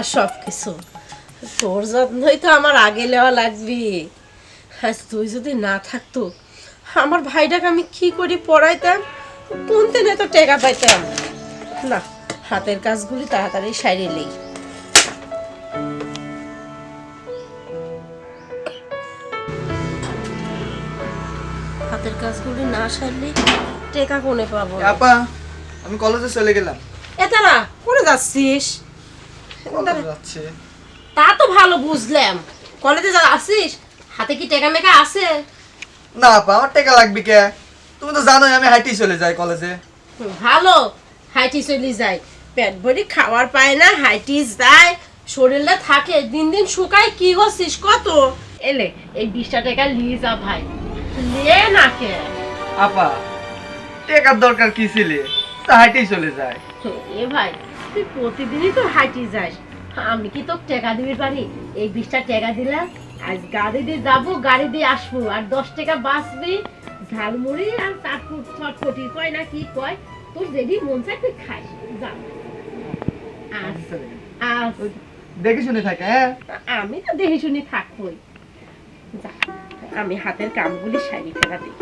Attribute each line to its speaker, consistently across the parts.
Speaker 1: আমার সব কিছু তোর যত্নই তো আমার আগে নেওয়া লাগবে। আজ তুই যদি না থাকতো আমার ভাইটাকে আমি কি করে পড়াইতাম? কোন দিনে তো টেকা পাইতাম। না হাতের কাজগুলি তাড়াতাড়ি সাইরে নেই। হাতের কাজগুলি না সারলে টেকা কোনে পাবো?
Speaker 2: আপা আমি কলেজে চলে গেলাম।
Speaker 1: এতারা করে যাচ্ছিস?
Speaker 2: কলেজে যাচ্ছে?
Speaker 1: তা তো ভালো বুঝলাম। কলেজে যা আসিস হাতে কি টেকা মেকা আছে?
Speaker 2: না আপা আমার টাকা লাগবে কে? তুমি তো জানোই আমি হাইটেই চলে যাই কলেজে।
Speaker 1: ভালো হাইটি চলে যায় পেট ভরি খাওয়ার পায় না হাইটি যায় শরীরটা থাকে দিন দিন শুকায় কি করছিস কত? এলে এই বিশটা টাকা নিয়ে যা ভাই। লে না কে?
Speaker 2: আপা টাকার দরকার কি ছিলে? তা হাইটেই চলে যায়
Speaker 1: এ ভাই তুই প্রতিদিনই তো হাইটি যাস। আমি কি তোকে টাকা দিবি পারি? এই বিশটা টাকা দিলাম আজ গাড়ি দিয়ে যাব গাড়ি দিয়ে আসব। আর দশ টাকা বাঁচবি ঝালমুড়ি আর চাটপুট ছটফটি কয় না কি কয় তোর যেদি মন চায় তুই খাস। যা। আস
Speaker 2: দেখে শুনে থাকে হ্যাঁ?
Speaker 1: আমি তো দেখে শুনে থাকবই। যা আমি হাতের কামগুলি সারি ফেলা দিই।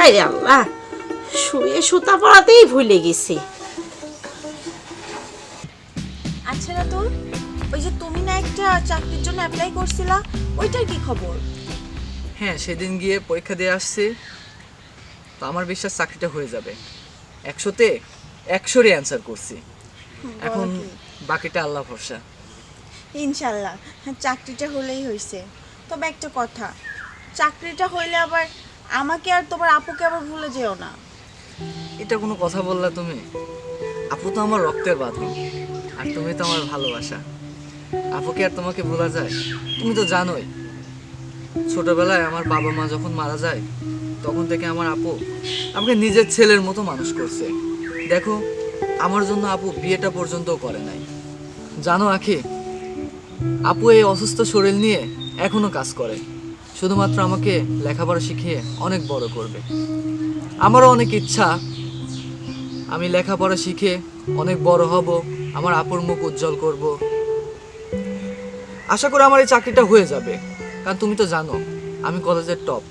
Speaker 1: হায় আল্লাহ শুয়ে সুতা পড়াতেই ভুলে গেছি।
Speaker 3: আচ্ছা না তোর ওই যে তুমি না একটা চাকরির জন্য অ্যাপ্লাই করছিলা ওইটার কি খবর?
Speaker 2: হ্যাঁ সেদিন গিয়ে পরীক্ষা দিয়ে আসছি তো আমার বিশ্বাস চাকরিটা হয়ে যাবে। একশোতে একশোরই অ্যান্সার করছি। এখন বাকিটা আল্লাহ ভরসা।
Speaker 3: ইনশাল্লাহ হ্যাঁ চাকরিটা হলেই হয়েছে তবে একটা কথা চাকরিটা হইলে আবার আমাকে আর তোমার আপুকে আবার ভুলে যেও না।
Speaker 2: এটা কোনো কথা বললা তুমি? আপু তো আমার রক্তের বাঁধন আর তুমি তো আমার ভালোবাসা। আপুকে আর তোমাকে ভোলা যায়? তুমি তো জানোই। ছোটবেলায় আমার বাবা মা যখন মারা যায়, তখন থেকে আমার আপু আমাকে নিজের ছেলের মতো মানুষ করছে। দেখো, আমার জন্য আপু বিয়েটা পর্যন্তও করে নাই। জানো আখি, আপু এই অসুস্থ শরীর নিয়ে এখনও কাজ করে। শুধুমাত্র আমাকে লেখাপড়া শিখিয়ে অনেক বড় করবে। আমারও অনেক ইচ্ছা। আমি লেখাপড়া শিখে অনেক বড় হব, আমার আপন মুখ উজ্জ্বল করব। আশা করি আমার এই চাকরিটা হয়ে যাবে, কারণ তুমি তো জানো, আমি কলেজের টপ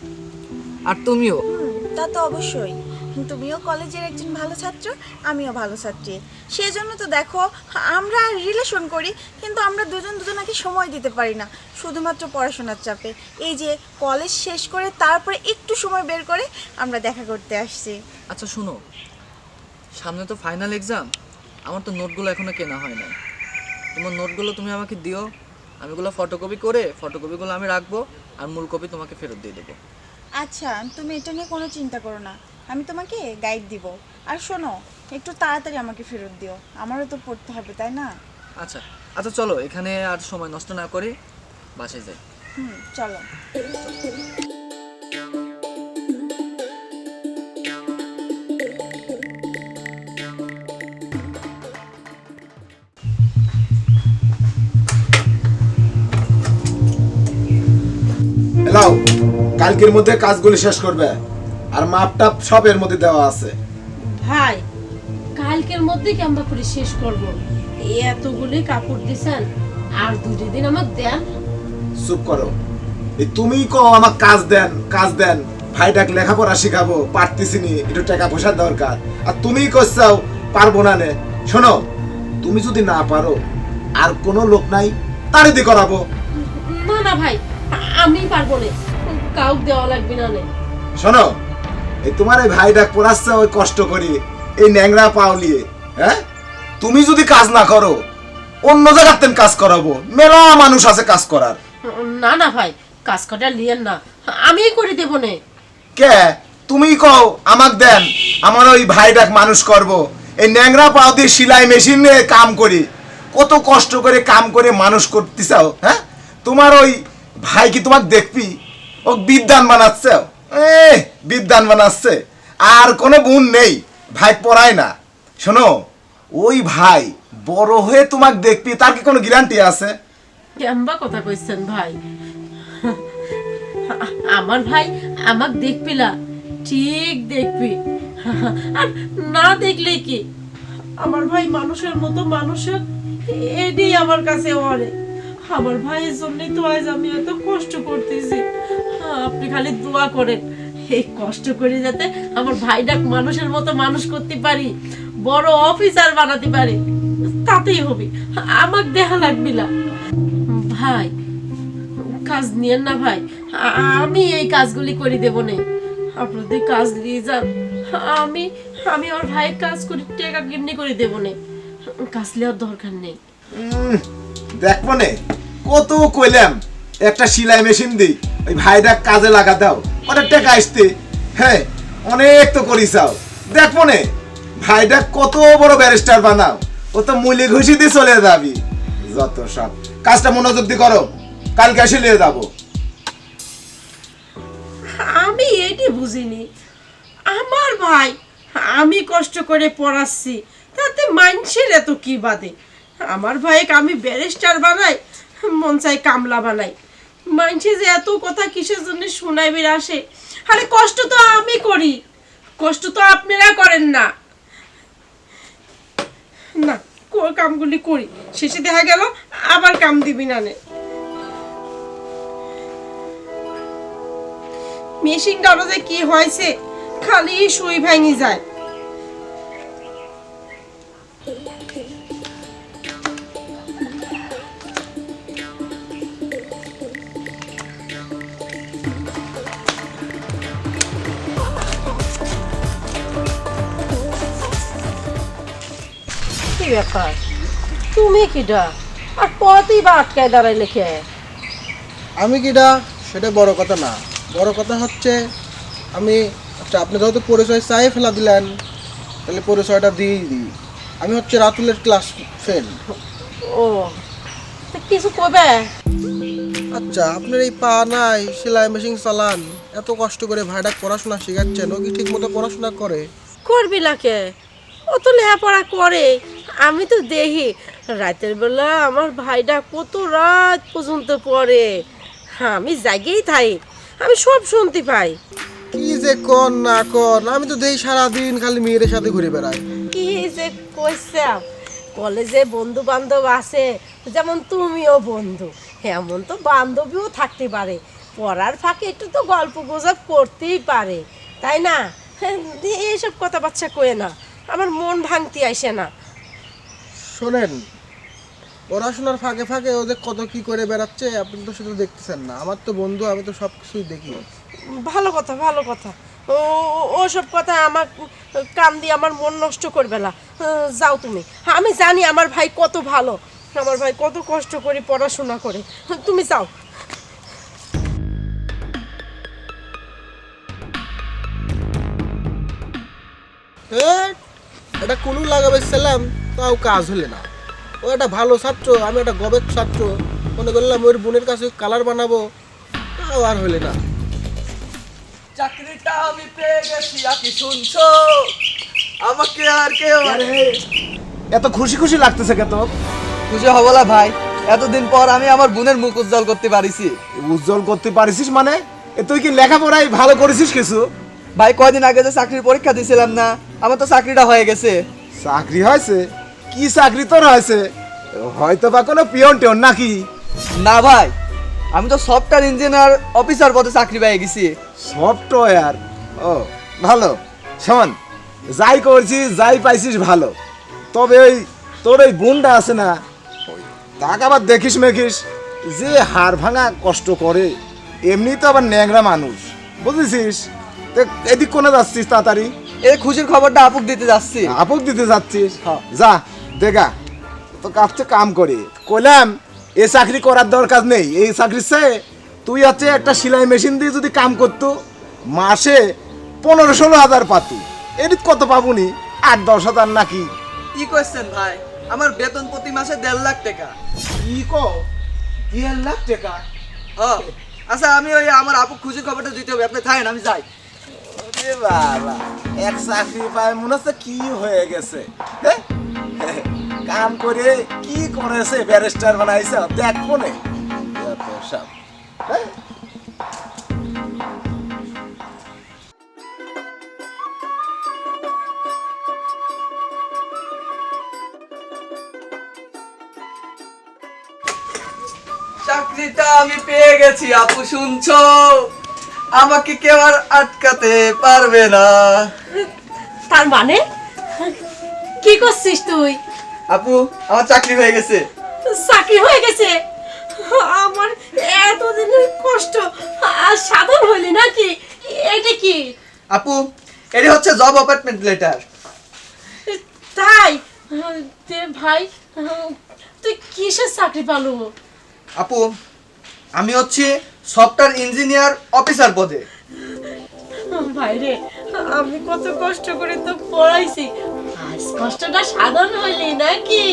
Speaker 2: আর তুমিও?
Speaker 3: তা তো অবশ্যই। তুমিও কলেজের একজন ভালো ছাত্র আমিও ভালো ছাত্রী। সেই জন্য তো দেখো আমরা রিলেশন করি কিন্তু আমরা দুজন দুজনাকে সময় দিতে পারি না শুধুমাত্র পড়াশোনার চাপে। এই যে কলেজ শেষ করে তারপরে একটু সময় বের করে আমরা দেখা করতে আসছি।
Speaker 2: আচ্ছা শোনো। সামনে তো ফাইনাল এক্সাম আমার তো নোটগুলো এখনও কেনা হয় নাই। তোমার নোটগুলো তুমি আমাকে দিও। আমি ওগুলো ফটোকপি করে ফটোকপিগুলো আমি রাখব আর মূল কপি তোমাকে ফেরত দিয়ে দেবো।
Speaker 3: আচ্ছা তুমি এটা নিয়ে কোনো চিন্তা করো না। আমি তোমাকে গাইড দিব। আর শোনো একটু তাড়াতাড়ি আমাকে ফেরত দিও। আমারও তো পড়তে হবে তাই না?
Speaker 2: আচ্ছা আচ্ছা চলো এখানে আর সময় নষ্ট না করে বাসায় যাই।
Speaker 3: হুম চলো।
Speaker 4: লাও কালকের মধ্যে কাজগুলি শেষ করবে। আর মাপটা সব এর মধ্যে দেওয়া আছে।
Speaker 1: ভাই কালকের মধ্যে কেমবা করে শেষ করব? এতগুলি কাপড় দিছেন আর দুটি দিন আমার দেন
Speaker 4: চুপ করো। এই তুমিই কও আমার কাজ দেন কাজ দেন। ভাইটাকে লেখাপড়া শিখাবো পারতেছি নি একটু টাকা পয়সার দরকার। আর তুমিই করছাও পারব না নে। শোনো তুমি যদি না পারো আর কোনো লোক নাই তারই দিয়ে করাবো।
Speaker 1: না না ভাই আমি পারব না। কাউ দেওয়া লাগবে না নে।
Speaker 4: শোনো এই তোমার এই ভাইটা পড়াচ্ছে ওই কষ্ট করি। এই ন্যাংরা পাওলিয়ে হ্যাঁ? তুমি যদি কাজ না করো অন্য জায়গাতে কাজ করাবো। মেলা মানুষ আছে কাজ করার।
Speaker 1: না না ভাই কাজ কটা লিয়েন না। আমি করে দেবো নে।
Speaker 4: কে? তুমি কও আমাক দেন। আমার ওই ভাইটাক মানুষ করব। এই ন্যাংরা পাও দিয়ে সেলাই মেশিন নিয়ে কাম করি। কত কষ্ট করে কাম করে মানুষ করতে চাও হ্যাঁ? তোমার ওই ভাই কি তোমাক দেখবি? ও বিদ্যান বানাচ্ছে এ বিদ্যান বানাচ্ছে আর কোনো গুণ নেই। ভাই পড়ায় না। শোনো ওই ভাই বড় হয়ে তোমাক দেখবি তার কি কোনো গ্যারান্টি আছে?
Speaker 1: কেমবা কথা কইছেন ভাই। আমার ভাই আমাক দেখপিলা ঠিক দেখবি। আর না দেখলে কি? আমার ভাই মানুষের মতো মানুষের এটাই আমার কাছে অনেক আমার ভাইয়ের জন্যই তো আজ আমি এত কষ্ট করতেছি। আপনি খালি দোয়া করেন। এই কষ্ট করে যাতে আমার ভাইটাক মানুষের মতো মানুষ করতে পারি, বড় অফিসার বানাতে পারি, তাতেই হবে। আমার দেখা লাগবে না। ভাই, কাজ নিয়েন না ভাই। আমি এই কাজগুলি করে দেব না। আপনাদের কাজ নিয়ে যান, আমি আমি আমার ভাইয়ের কাজ করি টাকা কেমনি করে দেব না। কাজ নেওয়ার দরকার নেই।
Speaker 4: দেখব নে। কত কইলাম? একটা সেলাই মেশিন দিই, ওই ভাইটা কাজে লাগা দাও অনেক টাকা আসতে। হ্যাঁ অনেক তো করিসাও দেখব নে ভাইটা কত বড় ব্যারিস্টার বানাও, ও তো মুলি ঘুষি দিয়ে চলে যাবি। যত সব, কাজটা মনোযোগ দিয়ে করো, কালকে এসে নিয়ে যাব।
Speaker 1: আমি এটি বুঝিনি। আমার ভাই, আমি কষ্ট করে পড়াচ্ছি, তাতে মানুষের এত কি বাদে? আমার ভাইকে আমি ব্যারিস্টার বানাই মন চাই কামলা বানাই। মানুষে যে এত কথা কিসের জন্য শোনাইবে আসে আরে কষ্ট তো আমি করি। কষ্ট তো আপনারা করেন না। না কামগুলি করি। শেষে দেখা গেল, আবার কাম দিবি না নে। মেশিনটারও যে কি হয়েছে? খালি সুই ভেঙে যায়। ব্যাপার? তুমি কিটা আর পথই বা আটকায় দাঁড়াইলে কে
Speaker 5: আমি কিটা সেটা বড় কথা না। বড় কথা হচ্ছে আমি আচ্ছা আপনি যেহেতু পরিচয় চাই ফেলা দিলেন তাহলে পরিচয়টা দিয়েই দিই। আমি হচ্ছে রাতুলের ক্লাস ফ্রেন্ড।
Speaker 1: ও কিছু কবে?
Speaker 5: আচ্ছা আপনার এই পা নাই সেলাই মেশিন চালান। এত কষ্ট করে ভাইটা পড়াশোনা শেখাচ্ছেন ও কি ঠিক মতো পড়াশোনা করে?
Speaker 1: করবি না কে ও তো লেখাপড়া করে। আমি তো দেখি রাতের বেলা আমার ভাইটা কত রাত পর্যন্ত পড়ে। আমি জাগেই থাই আমি সব শুনতে পাই।
Speaker 5: কি যে কর না কর আমি তো দেই সারাদিন খালি মেয়েদের সাথে ঘুরে বেড়াই।
Speaker 1: কি যে কইসাম কলেজে বন্ধু বান্ধব আছে যেমন তুমিও বন্ধু এমন তো বান্ধবীও থাকতে পারে। পড়ার ফাঁকে একটু তো গল্প গুজব করতেই পারে তাই না? হ্যাঁ, এইসব কথা বাচ্চা কয়ে না আমার মন ভাঙতে আসে না।
Speaker 5: শোনেন পড়াশোনার ফাঁকে ফাঁকে ওদের কত কি করে বেড়াচ্ছে আপনি তো সেটা দেখতেছেন না। আমার তো বন্ধু আমি তো সব কিছুই দেখি।
Speaker 1: ভালো কথা ভালো কথা। ও ওসব কথা আমার কান দিয়ে আমার মন নষ্ট করবে না। যাও তুমি। আমি জানি আমার ভাই কত ভালো। আমার ভাই কত কষ্ট করে পড়াশোনা করে। তুমি যাও।
Speaker 5: এটা কুলু লাগাবে ছিলাম তাও কাজ হলে না। ও একটা ভালো ছাত্র আমি একটা গবেট ছাত্র। মনে করলাম ওর বোনের কাছে কালার বানাবো তাও আর হলে না।
Speaker 2: চাকরিটা আমি পেয়ে গেছি আর কি শুনছো? আমাকে আর কেউ
Speaker 4: আরে, এত খুশি খুশি লাগতেছে কে তো
Speaker 2: খুশি হব না ভাই। এতদিন পর আমি আমার বোনের মুখ উজ্জ্বল করতে পারিছি।
Speaker 4: উজ্জ্বল করতে পারিস মানে? এ তুই কি লেখাপড়াই ভালো করেছিস কিছু?
Speaker 2: ভাই কয়দিন আগে যে চাকরির পরীক্ষা দিয়েছিলাম না আমার তো চাকরিটা হয়ে গেছে।
Speaker 4: চাকরি হয়েছে? কি চাকরি তোর হয়েছে? হয়তো বা কোনো পিয়ন টিয়ন নাকি?
Speaker 2: না ভাই আমি তো সফটওয়্যার ইঞ্জিনিয়ার অফিসার পদে চাকরি পেয়ে গেছি।
Speaker 4: সফটওয়্যার ও ভালো। শোন যাই করছিস যাই পাইছিস ভালো। তবে ওই তোর ওই বোনটা আছে না? তাকে আবার দেখিস মেখিস যে হাড় ভাঙা কষ্ট করে এমনি তো আবার ন্যাংরা মানুষ। বুঝেছিস? এদিক কোনে যাচ্ছিস তাড়াতাড়ি?
Speaker 2: এই খুশির খবরটা আপুক দিতে যাচ্ছি।
Speaker 4: আপুক দিতে যাচ্ছিস?
Speaker 2: হ্যাঁ।
Speaker 4: যা দেখা তো কাছে কাম করে। কইলাম এ চাকরি করার দরকার নেই এই চাকরি সে তুই হচ্ছে একটা সেলাই মেশিন দিয়ে যদি কাম করতো মাসে পনেরো ষোলো হাজার পাতু। এদিক কত পাবুনি? আট দশ হাজার নাকি?
Speaker 2: কি করছেন ভাই? আমার বেতন প্রতি মাসে দেড় লাখ টাকা।
Speaker 4: কি কো দেড় লাখ টাকা?
Speaker 2: হ্যাঁ আচ্ছা আমি ওই আমার আপু খুশির খবরটা দিতে হবে। আপনি থাকেন আমি যাই।
Speaker 4: বাবা এক চাকরি পায় মনে হচ্ছে কি হয়ে গেছে হ্যাঁ? কাম করে কি করেছে ব্যারিস্টার বানাইছে? না
Speaker 2: চাকরিটা আমি পেয়ে গেছি আপু শুনছো? আমাকে কেউ আর আটকাতে পারবে না।
Speaker 1: তার মানে? কি করছিস তুই?
Speaker 2: আপু আমার চাকরি হয়ে গেছে।
Speaker 1: চাকরি হয়ে গেছে? আমার এতদিনের কষ্ট। আর সাধন হইলি নাকি? এটা কি?
Speaker 2: আপু এটা হচ্ছে জব অ্যাপয়েন্টমেন্ট লেটার
Speaker 1: তাই? তে ভাই তুই কিসের চাকরি পালু?
Speaker 2: আপু আমি হচ্ছে সফটওয়্যার ইঞ্জিনিয়ার অফিসার পদে।
Speaker 1: ভাই রে আমি কত কষ্ট করে তো পড়াইছি। আজ কষ্টটা সাধন হইলি নাকি?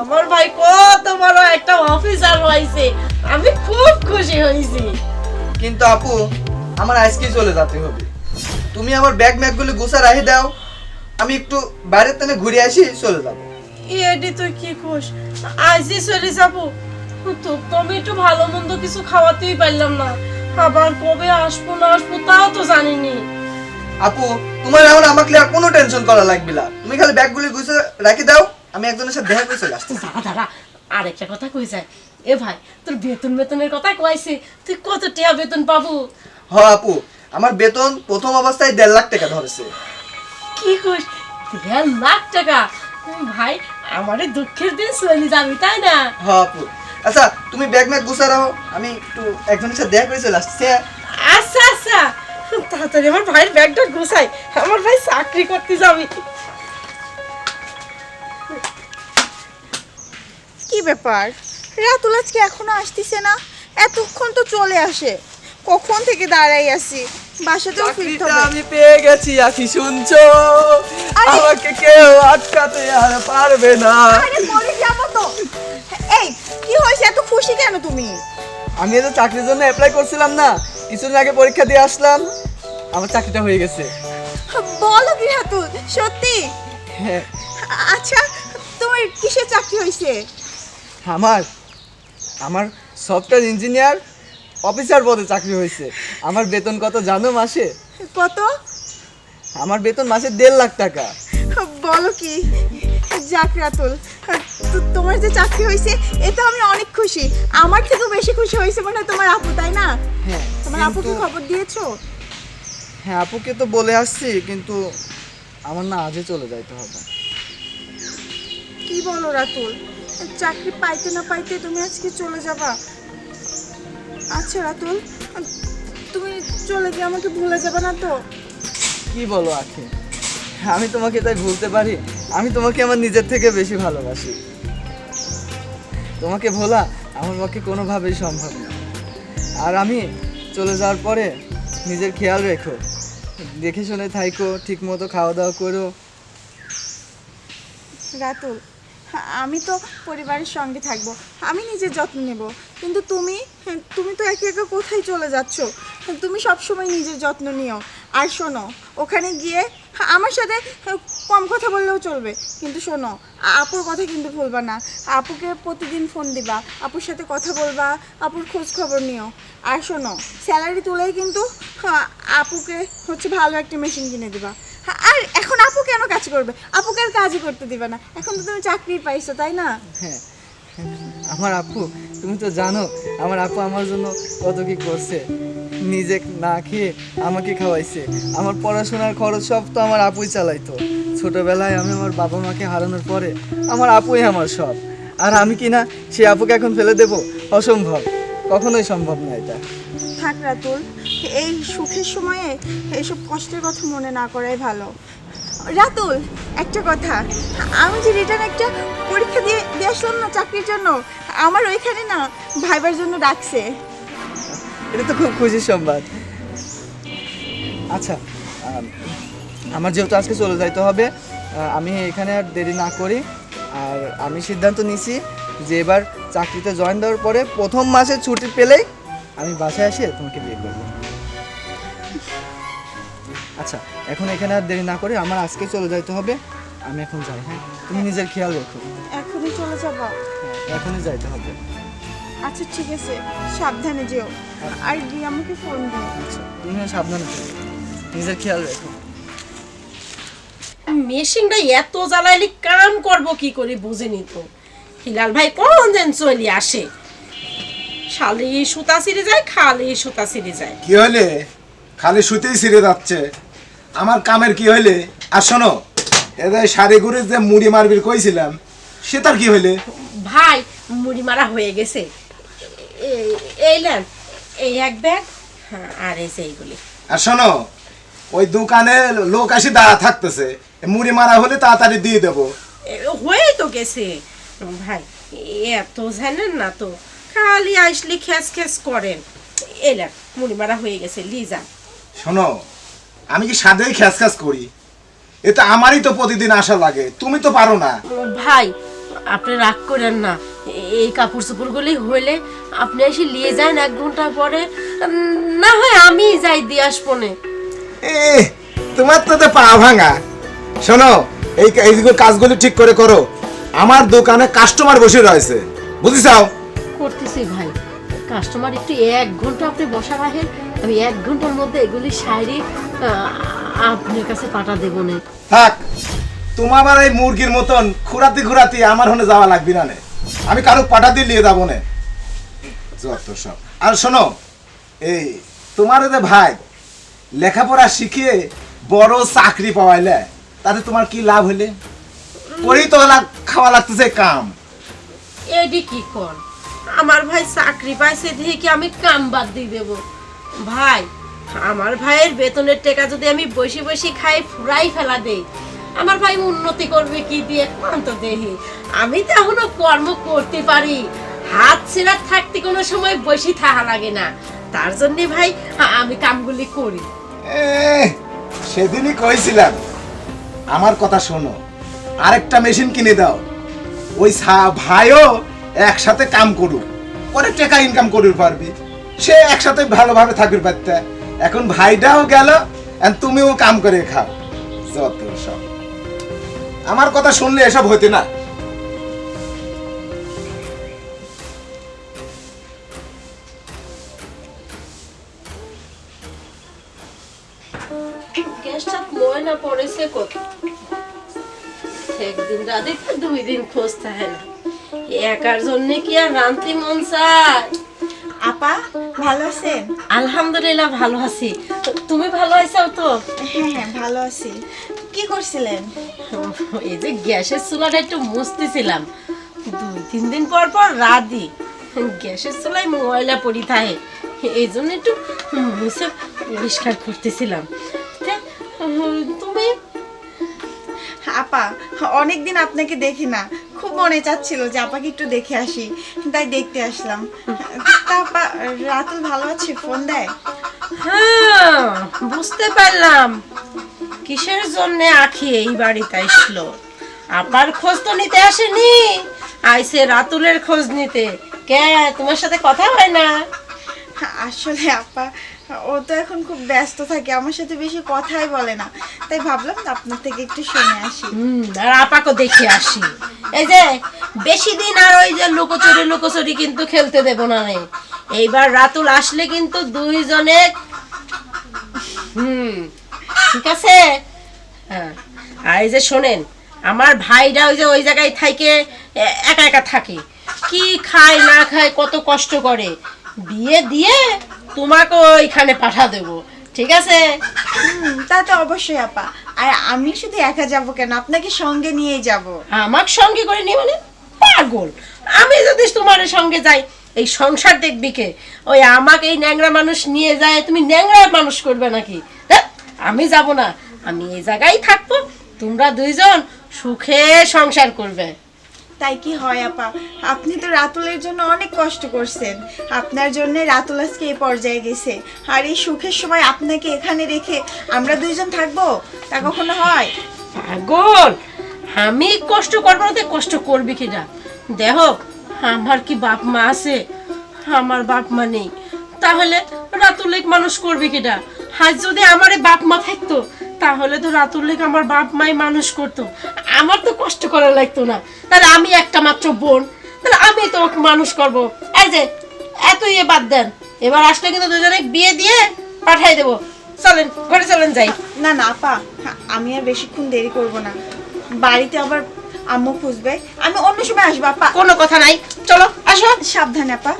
Speaker 1: আমার ভাই কত বড় একটা অফিসার হয়েছে। আমি খুব খুশি হয়েছি।
Speaker 2: কিন্তু আপু আমার আজকে চলে যেতে হবে। তুমি আমার ব্যাগ ম্যাগগুলো গুছা রাখি দাও। আমি একটু বাইরের তেনে ঘুরে আসি চলে যাব।
Speaker 1: এডি তুই কি খুশ? আজই চলে যাব। তো তুমি একটু ভালো মন্দ কিছু খাওয়াতেই পারলাম না। আবার কবে আসব না আসব তাও তো জানিনি।
Speaker 2: আপু তোমার এখন আমাকে আর কোনো টেনশন করা লাগবে না। তুমি খালি ব্যাগগুলি গুছে রাখি দাও আমি একজনের সাথে দেখা করে চলে আসছি
Speaker 1: দাঁড়া দাঁড়া আরেকটা কথা কই যায়? এ ভাই তোর বেতন বেতনের কথা কইছে তুই কত টাকা বেতন পাবো?
Speaker 2: হ আপু আমার বেতন প্রথম অবস্থায় দেড় লাখ টাকা ধরেছে।
Speaker 1: কি খুশ দেড় লাখ টাকা? ভাই আমারে দুঃখের দিন চলে যাবি তাই না?
Speaker 2: হ আপু। আচ্ছা তুমি ব্যাগ ম্যাগ গুছা রাখো আমি একটু একজনের সাথে দেখা করে চলে আসছি হ্যাঁ?
Speaker 1: আচ্ছা আচ্ছা। তাড়াতাড়ি আমার ভাইয়ের ব্যাগটা গুছাই। আমার ভাই চাকরি করতে যাবি।
Speaker 3: কি ব্যাপার? রাতুল আজকে এখনও আসতেছে না? এতক্ষণ তো চলে আসে। কখন থেকে দাঁড়াই আছি? বাসাতেও ফিরতে হবে।
Speaker 2: আমি পেয়ে গেছি আখি শুনছো? আমাকে কেউ আটকাতে আর পারবে না।
Speaker 3: আরে মরে যাব তো। এই কি হয়েছে? এত খুশি কেন তুমি?
Speaker 2: আমি তো চাকরির জন্য অ্যাপ্লাই করছিলাম না। কিছুদিন আগে পরীক্ষা দিয়ে আসলাম আমার চাকরিটা হয়ে গেছে।
Speaker 3: বলো কি রাতুল সত্যি?
Speaker 2: হ্যাঁ।
Speaker 3: আচ্ছা তোমার কিসের চাকরি হয়েছে?
Speaker 2: আমার আমার সফটওয়্যার ইঞ্জিনিয়ার অফিসার পদে চাকরি হয়েছে। আমার বেতন কত জানো মাসে?
Speaker 3: কত?
Speaker 2: আমার বেতন মাসে দেড় লাখ টাকা।
Speaker 3: বলো কি? যাক রাতুল তোমার যে চাকরি হয়েছে এতে আমি অনেক খুশি। আমার থেকেও বেশি খুশি হয়েছে মনে হয় তোমার আপু তাই না?
Speaker 2: হ্যাঁ
Speaker 3: তোমার আপুকে খবর দিয়েছ?
Speaker 2: হ্যাঁ আপুকে তো বলে আসছি কিন্তু আমার না আজই চলে যাইতে হবে।
Speaker 3: কি বলো রাতুল চাকরি পাইতে না পাইতে তুমি আজকে চলে যাবা? আচ্ছা রাতুল তুমি চলে গিয়ে আমাকে ভুলে যাবে না তো?
Speaker 2: কি বলো আখি? আমি তোমাকে তাই ভুলতে পারি? আমি তোমাকে আমার নিজের থেকে বেশি ভালোবাসি। তোমাকে ভোলা, আমার পক্ষে কোনোভাবেই সম্ভব না। আর আমি চলে যাওয়ার পরে নিজের খেয়াল রেখো। দেখে শুনে থাইকো ঠিক মতো খাওয়া দাওয়া করো।
Speaker 3: রাতুল, আমি তো পরিবারের সঙ্গে থাকব। আমি নিজের যত্ন নেব। কিন্তু তুমি তুমি তো একে একে কোথায় চলে যাচ্ছ? তুমি সব সময় নিজের যত্ন নিও। আর শোনো ওখানে গিয়ে আমার সাথে কম কথা বললেও চলবে। কিন্তু শোনো আপুর কথা কিন্তু ভুলবা না। আপুকে প্রতিদিন ফোন দিবা আপুর সাথে কথা বলবা আপুর খোঁজ খবর নিও। আর শোনো স্যালারি তুলেই কিন্তু হ্যাঁ, আপুকে হচ্ছে ভালো একটা মেশিন কিনে দিবা। আর এখন আপু কেন কাজ করবে? আপুকে আর কাজই করতে দিবে না। এখন তো তুমি চাকরি পাইছো তাই না?
Speaker 2: হ্যাঁ আমার আপু তুমি তো জানো আমার আপু আমার জন্য কত কি করছে। নিজে না খেয়ে আমাকে খাওয়াইছে। আমার পড়াশোনার খরচ সব তো আমার আপুই চালাইতো। ছোটবেলায় আমি আমার বাবা মাকে হারানোর পরে আমার আপুই আমার সব। আর আমি কি না সেই আপুকে এখন ফেলে দেব? অসম্ভব। কখনোই সম্ভব না এটা।
Speaker 3: থাক রাতুল, এই সুখের সময়ে এইসব কষ্টের কথা মনে না করাই ভালো। রাতুল, একটা কথা, আমি যে রিটার্ন একটা পরীক্ষা দিয়ে দিয়ে আসলাম না চাকরির জন্য, আমার ওইখানে না ভাইবার জন্য ডাকছে।
Speaker 2: এটা তো খুব খুশির সংবাদ। আচ্ছা আমার যেহেতু আজকে চলে যাইতে হবে আমি এখানে আর দেরি না করি আর আমি সিদ্ধান্ত নিছি যে এবার চাকরিতে জয়েন দেওয়ার পরে প্রথম মাসে ছুটি পেলেই আমি বাসায় এসে তোমাকে বিয়ে করব। আচ্ছা এখন এখানে আর দেরি না করে আমার আজকে চলে যাইতে হবে আমি এখন যাই হ্যাঁ? তুমি নিজের খেয়াল রেখো।
Speaker 3: এখনই চলে যাবা।
Speaker 2: হ্যাঁ, এখনই যাইতে হবে।
Speaker 3: আচ্ছা ঠিক আছে। সাবধানে যেও। আর গিয়ে আমাকে ফোন দিও
Speaker 2: আচ্ছা তুমিও সাবধানে নিজের খেয়াল রেখো।
Speaker 1: মেশিনটা এত জ্বালাইলি কাম করব কি করে বুঝিনি তো। হিলাল ভাই কোন দিন চলে আসে? শালি সুতা ছিঁড়ে যায় খালি সুতা ছিঁড়ে যায়।
Speaker 4: কি হইলে? খালি শুতেই ছিঁড়ে যাচ্ছে। আমার কামের কি হইলে? আর শোনো এদের শাড়ি ঘুরে যে মুড়ি মারবির কইছিলাম সে তার কি হইলে?
Speaker 1: ভাই মুড়ি মারা হয়ে গেছে। এই- নেন এই এক ব্যাগ হ্যাঁ আর এই যে এইগুলি।
Speaker 4: আর শোনো ওই দোকানে লোক আসি দাঁড়া থাকতেছে মুড়ি মারা হলে তাড়াতাড়ি দিয়ে দেবো।
Speaker 1: হয়ে তো গেছে। ভাই এত জানেন না তো খালি আসলে খ্যাস খ্যাস করেন। এলেন মুড়ি মারা হয়ে গেছে লিজা
Speaker 4: শোনো আমি কি সাদেই খ্যাস খ্যাস করি? এটা আমারই তো প্রতিদিন আসা লাগে তুমি তো পারো না।
Speaker 1: ভাই আপনি রাগ করেন না। এই কাপড় চোপড়গুলি হইলে আপনি এসে নিয়ে যান এক ঘণ্টা পরে। না হয় আমি যাই দিয়ে আসব নে।
Speaker 4: এ তোমার তো পা ভাঙা। শোনো এই এইগুলো কাজগুলি ঠিক করে করো। আমার দোকানে কাস্টমার বসে রয়েছে। বুঝিসাও
Speaker 1: করতেছি ভাই। কাস্টমার একটু এক ঘণ্টা আপনি বসা রাখেন। আমি এক ঘণ্টার মধ্যে এগুলি সাইরে আপনার কাছে পাঠা দেবো না।
Speaker 4: থাক। তোমার এই মুরগির মতন খুরাতি খুরাতি আমার হনে যাওয়া লাগবে না আমি কারও পাঠা দিয়ে নিয়ে যাব যত সব। আর শোনো, এই তোমার যে ভাই লেখাপড়া শিখিয়ে বড় চাকরি পাওয়াইলে, তাতে তোমার কি লাভ হইলে? করেই তো খাওয়া লাগতেছে কাম।
Speaker 1: এডি কি কর? আমার ভাই চাকরি পাইছে দিয়ে কি আমি কাম বাদ দিয়ে দেব? ভাই, আমার ভাইয়ের বেতনের টাকা যদি আমি বসে বসে খাই ফুরাই ফেলা দেই আমার ভাই উন্নতি করবে কি দিয়ে? কান্ত দেহি। আমি তো এখনও কর্ম করতে পারি। হাত ছেড়া থাকতে কোনো সময় বসে থাকা লাগে না। তার জন্য ভাই আমি কামগুলি করি।
Speaker 4: সেদিনই কইছিলাম। আমার কথা শোনো। আরেকটা মেশিন কিনে দাও। ওই ভাইও একসাথে কাম করুক। পরে টাকা ইনকাম করতে পারবি। সে একসাথে ভালোভাবে থাকবে পারতে এখন ভাইটাও গেল তুমিও কাম করে খাও। যত সব। আমার কথা শুনলে এসব হইতে না।
Speaker 1: গ্যাসটা পড়েছে কত? একদিন রাতে দুই দিন খোঁজ থাকে না। একার জন্য কি আর রান্তি মন চায়?
Speaker 3: আপা ভালো আছেন?
Speaker 1: আলহামদুলিল্লাহ ভালো আছি। তুমি ভালো আছো তো?
Speaker 3: হ্যাঁ হ্যাঁ ভালো আছি। কি করছিলেন?
Speaker 1: এই যে গ্যাসের চুলাটা একটু মুছতেছিলাম। দুই তিন দিন পর পর রাধি। গ্যাসের চুলায় ময়লা পড়ি থাকে। এই জন্য একটু মুছে পরিষ্কার করতেছিলাম। তুমি?
Speaker 3: আপা, অনেকদিন আপনাকে দেখি না। খুব মনে চাচ্ছিল যে আপাকে একটু দেখে আসি। তাই দেখতে আসলাম। আপা, রাতুল ভালো আছে? ফোন দেয়?
Speaker 1: হ্যাঁ বুঝতে পারলাম। কিসের জন্য আখি এই বাড়িতে আসলো? আপার খোঁজ তো নিতে আসেনি। আইসে রাতুলের খোঁজ নিতে। কে তোমার সাথে কথা হয় না?
Speaker 3: আসলে আপা ও তো এখন খুব ব্যস্ত থাকে আমার সাথে বেশি কথাই বলে না। তাই ভাবলাম আপনার থেকে একটু শুনে আসি।
Speaker 1: হুম আর আপাকে দেখে আসি। এই যে বেশি দিন আর ওই যে লুকোচুরি লুকোচুরি কিন্তু খেলতে দেব না রে। এইবার রাতুল আসলে কিন্তু দুইজনে হুম ঠিক আছে? হ্যাঁ। আর এই যে শোনেন আমার ভাইরা ওই যে ওই জায়গায় থাকে একা একা থাকে। কি খায় না খায় কত কষ্ট করে। বিয়ে দিয়ে তোমাকে ওইখানে পাঠা দেবো। ঠিক আছে?
Speaker 3: তা তো অবশ্যই আপা। আর আমি শুধু একা যাব কেন? আপনাকে সঙ্গে নিয়েই যাব।
Speaker 1: আমার সঙ্গে করে নিয়ে মানে পাগল। আমি যদি তোমার সঙ্গে যাই এই সংসার দেখবি কে? ওই আমাকে এই ন্যাংরা মানুষ নিয়ে যায় তুমি ন্যাংরা মানুষ করবে নাকি? ধ্যাৎ, আমি যাব না। আমি এই জায়গায় থাকব তোমরা দুইজন সুখে সংসার করবে।
Speaker 3: তাই কি হয় আপা? আপনি তো রাতুলের জন্য অনেক কষ্ট করছেন। আপনার জন্য রাতুল আজকে এই পর্যায়ে গেছে। আর এই সুখের সময় আপনাকে এখানে রেখে আমরা দুইজন থাকব? তা কখনো হয়?
Speaker 1: পাগল! আমি কষ্ট করব না তো কষ্ট করবি কিনা দেহ আমার কি বাপ মা আছে? আমার বাপ মা নেই। তাহলে রাতুলেক মানুষ করবে কিনা আজ যদি আমার বাপ মা থাকতো তাহলে তো রাতুলেক আমার বাপ মাই মানুষ করতো। আমার তো কষ্ট করা লাগতো না। তাহলে আমি একটা মাত্র বোন তাহলে আমি তো মানুষ করব। এই যে এত ইয়ে বাদ দেন। এবার আসলে কিন্তু দুজনে বিয়ে দিয়ে পাঠাই দেবো। চলেন ঘরে চলেন যাই।
Speaker 3: না না আপা আমি আর বেশিক্ষণ দেরি করব না। বাড়িতে আবার আম্মু খুঁজবে। আমি অন্য সময় আসব আপা।
Speaker 1: কোনো কথা নাই। চলো আসো।
Speaker 3: সাবধানে আপা।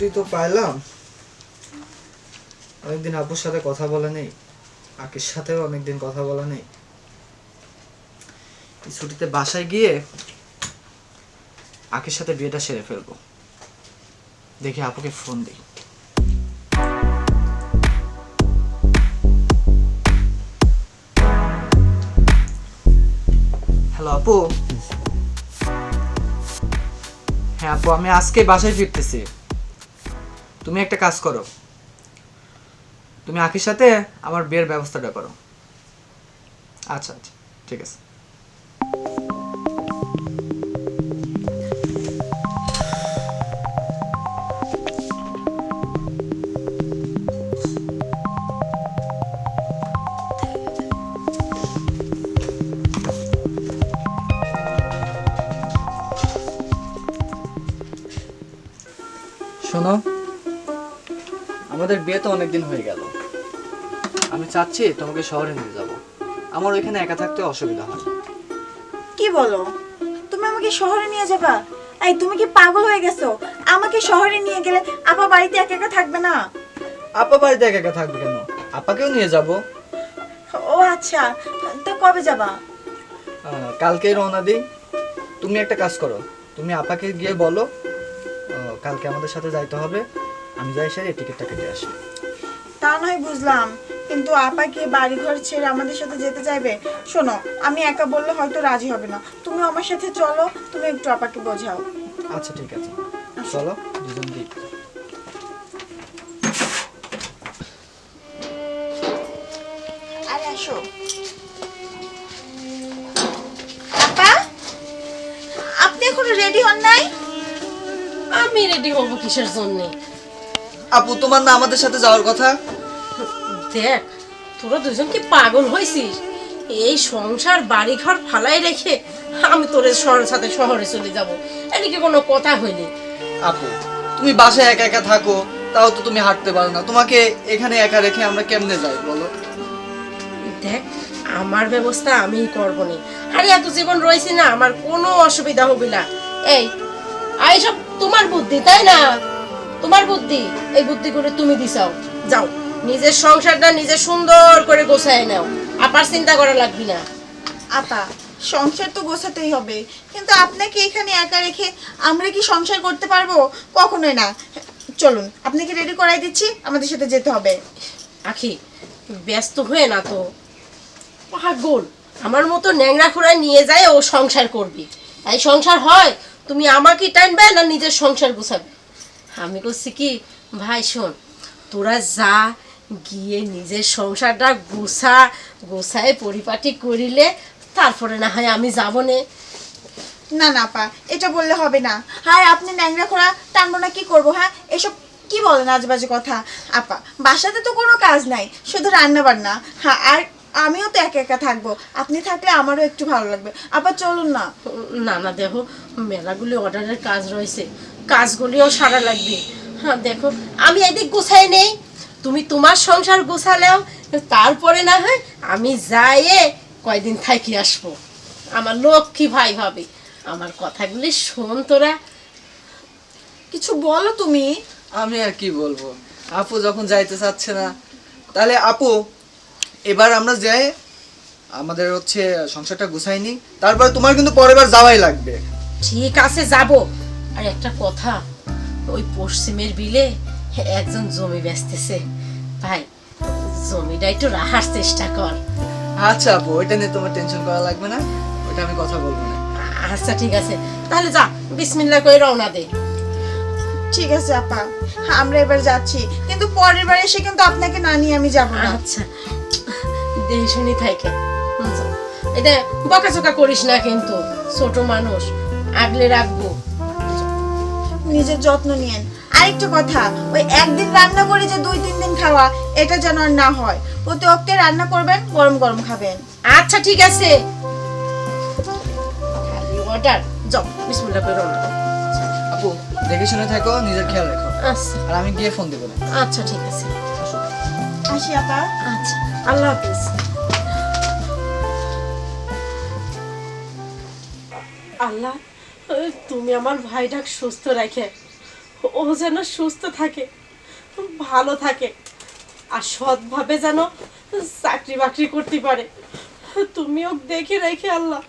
Speaker 2: ছুটি তো পাইলাম। অনেকদিন আব্বুর সাথে কথা বলা নেই, আকির সাথেও অনেকদিন কথা বলা নেই। ছুটিতে বাসায় গিয়ে আকির সাথে বিয়েটা সেরে ফেলব। দেখি আপুকে ফোন দিই। হ্যালো আপু। হ্যাঁ আপু, আমি আজকে বাসায় ফিরতেছি। তুমি একটা কাজ করো। তুমি আখির সাথে আমার বিয়ের ব্যবস্থাটা করো। আচ্ছা আচ্ছা ঠিক আছে। শোনো আমাদের বিয়ে তো অনেকদিন হয়ে গেল। আমি চাচ্ছি তোমাকে শহরে নিয়ে যাব। আমার ওইখানে একা থাকতে অসুবিধা হয়।
Speaker 3: কি বলো? তুমি আমাকে শহরে নিয়ে যাবা? এই তুমি কি পাগল হয়ে গেছো? আমাকে শহরে নিয়ে গেলে আপা বাড়িতে একা একা থাকবে না?
Speaker 2: আপা বাড়িতে একা একা থাকবে কেন? আপাকেও নিয়ে যাব।
Speaker 3: ও আচ্ছা তো কবে যাবা?
Speaker 2: কালকে রওনা দিই। তুমি একটা কাজ করো। তুমি আপাকে গিয়ে বলো। কালকে আমাদের সাথে যাইতে হবে। আমি যাই সেরে টিকিটটা কেটে আসি।
Speaker 3: তা নয় বুঝলাম কিন্তু আপা কি বাড়ি ঘর ছেড়ে আমাদের সাথে যেতে চাইবে? শোনো আমি একা বললে হয়তো রাজি হবে না। তুমি আমার সাথে চলো তুমি একটু আপাকে বোঝাও।
Speaker 2: আচ্ছা ঠিক আছে। চলো দুজন দিই
Speaker 3: আরে আসো। আপা আপনি এখনও রেডি হন নাই?
Speaker 1: আমি রেডি হব কিসের জন্যে?
Speaker 2: আপু তোমার না আমাদের সাথে যাওয়ার কথা?
Speaker 1: দেখ তোরা দুজন কি পাগল হয়েছিস এই সংসার বাড়ি ঘর ফালাই রেখে আমি তোর শহরের সাথে শহরে চলে যাব। এদিকে কোনো কথা হইনি
Speaker 2: আপু তুমি বাসায় একা একা থাকো তাও তো তুমি হাঁটতে পারো না। তোমাকে এখানে একা রেখে আমরা কেমনে যাই বলো?
Speaker 1: দেখ আমার ব্যবস্থা আমিই করব নি। আরে এত জীবন রয়েছে না আমার কোনো অসুবিধা হবে না। এই আই সব তোমার বুদ্ধি তাই না? তোমার বুদ্ধি এই বুদ্ধি করে তুমি দিছাও। যাও নিজের সংসারটা নিজে সুন্দর করে গোছায় নাও আপার চিন্তা করা লাগবি না।
Speaker 3: আপা সংসার তো গোছাতেই হবে কিন্তু আপনাকে এখানে একা রেখে আমরা কি সংসার করতে পারব? কখনোই না। চলুন আপনাকে রেডি করাই দিচ্ছি আমাদের সাথে যেতে হবে।
Speaker 1: আখি ব্যস্ত হয়ে না তো। পাগল আমার মতো ন্যাংরা খোড়ায় নিয়ে যায় ও সংসার করবি। এই সংসার হয় তুমি আমাকে টানবে না নিজের সংসার গুছাবে? আমি করছি কি ভাই শোন তোরা যা গিয়ে নিজের সংসারটা গুছা গোছায় পরিপাটি করিলে তারপরে না হয় আমি যাব নে।
Speaker 3: না না পা এটা বললে হবে না। হায় আপনি ন্যাংরা খোড়া টানবো না কি করব হ্যাঁ? এসব কি বলেন আজবাজে কথা? আপা বাসাতে তো কোনো কাজ নাই শুধু রান্না বান্না হ্যাঁ আর আমিও তো একা একা থাকব। আপনি থাকলে আমারও একটু ভালো লাগবে। আপা চলুন না।
Speaker 1: না না দেখো মেলাগুলি অর্ডারের কাজ রয়েছে। কাজগুলিও সারা লাগবে। হ্যাঁ দেখো আমি এদিক গোছাই নেই। তুমি তোমার সংসার গোছালেও তারপরে না হয় আমি যাইয়ে কয়দিন থাকি আসব। আমার লক্ষ্মী ভাই হবে। আমার কথাগুলি শোন তোরা।
Speaker 3: কিছু বলো তুমি।
Speaker 2: আমি আর কি বলব? আপু যখন যাইতে চাচ্ছে না তাহলে আপু এবার আমরা যাই আমাদের হচ্ছে সংসারটা গুছাইনি তারপরে তোমার কিন্তু পরের বার যাওয়াই লাগবে।
Speaker 1: ঠিক আছে যাব। আর একটা কথা ওই পশ্চিমের বিলে একজন জমি বেচতেছে। ভাই জমিটা একটু রাখার চেষ্টা কর।
Speaker 2: আচ্ছা আপু ওইটা নিয়ে তোমার টেনশন করা লাগবে না ওইটা আমি কথা বলব না।
Speaker 1: আচ্ছা ঠিক আছে। তাহলে যা বিসমিল্লা করে রওনা দে।
Speaker 3: ঠিক আছে আপা। আমরা এবার যাচ্ছি। কিন্তু পরের বার এসে কিন্তু আপনাকে না নিয়ে আমি যাব না।
Speaker 1: আচ্ছা দেহি শুনি থাকে এটা বকাচকা করিস না কিন্তু ছোট মানুষ আগলে রাখব।
Speaker 3: নিজের যত্ন নিয়েন। আরেকটা কথা ওই একদিন রান্না করে যে দুই তিন দিন খাওয়া এটা যেন আর না হয়। প্রতি অক্টে রান্না করবেন গরম গরম খাবেন।
Speaker 1: আচ্ছা ঠিক আছে। অর্ডার যাও বিসমিল্লা করে রওনা
Speaker 2: আপু দেখে শুনে থাকো নিজের খেয়াল রেখো।
Speaker 1: আচ্ছা।
Speaker 2: আর আমি গিয়ে ফোন দেবো
Speaker 1: আচ্ছা ঠিক আছে।
Speaker 3: আসি আপা।
Speaker 1: আচ্ছা আল্লাহ হাফিজ। আল্লাহ তুমি আমার ভাইটাক সুস্থ রাখে, ও যেন সুস্থ থাকে, ভালো থাকে, আর সৎভাবে যেন চাকরি বাকরি করতে পারে। তুমিও দেখে রেখে আল্লাহ।